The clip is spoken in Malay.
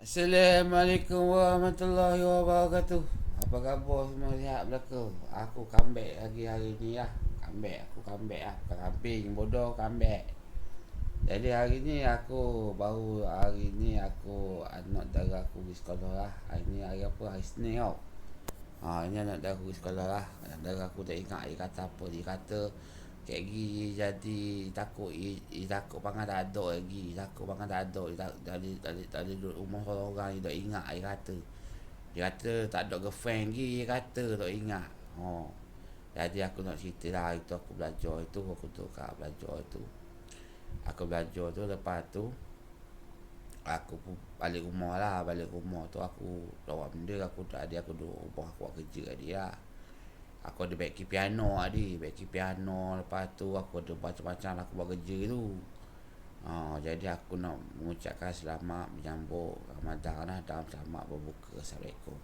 Assalamualaikum warahmatullahi wabarakatuh. Apa khabar semua sihat belaka? Aku comeback lagi hari ni lah. Comeback, aku comeback lah. Bukan kambing, bodoh comeback. Jadi hari ni aku baru hari ni aku anak dara aku pergi sekolah lah. Hari ni hari apa? Hari Senin tau. Ha, ini anak dara aku pergi sekolah lah. Anak dara aku tak ingat dia kata apa. Dia kata Kek gi jadi takut i, takut pangan tak ada lagi. Takut pangan tak ada. Tadi tadi tadi duduk rumah orang orang dia ingat dia kata. Dia kata tak ada girlfriend lagi dia kata tak ingat. Oh. Jadi aku nak cerita lah itu aku belajar itu aku tu kak belajar itu. Aku belajar tu lepas tu aku pun balik rumah lah balik rumah tu aku lawan benda aku tak ada aku duduk rumah aku buat kerja dia lah. Aku ada backing piano tadi Backing piano Lepas tu aku ada macam-macam lah aku buat kerja tu. Ha, Jadi aku nak mengucapkan selamat Menyambut Ramadan lah Dalam selamat berbuka. Assalamualaikum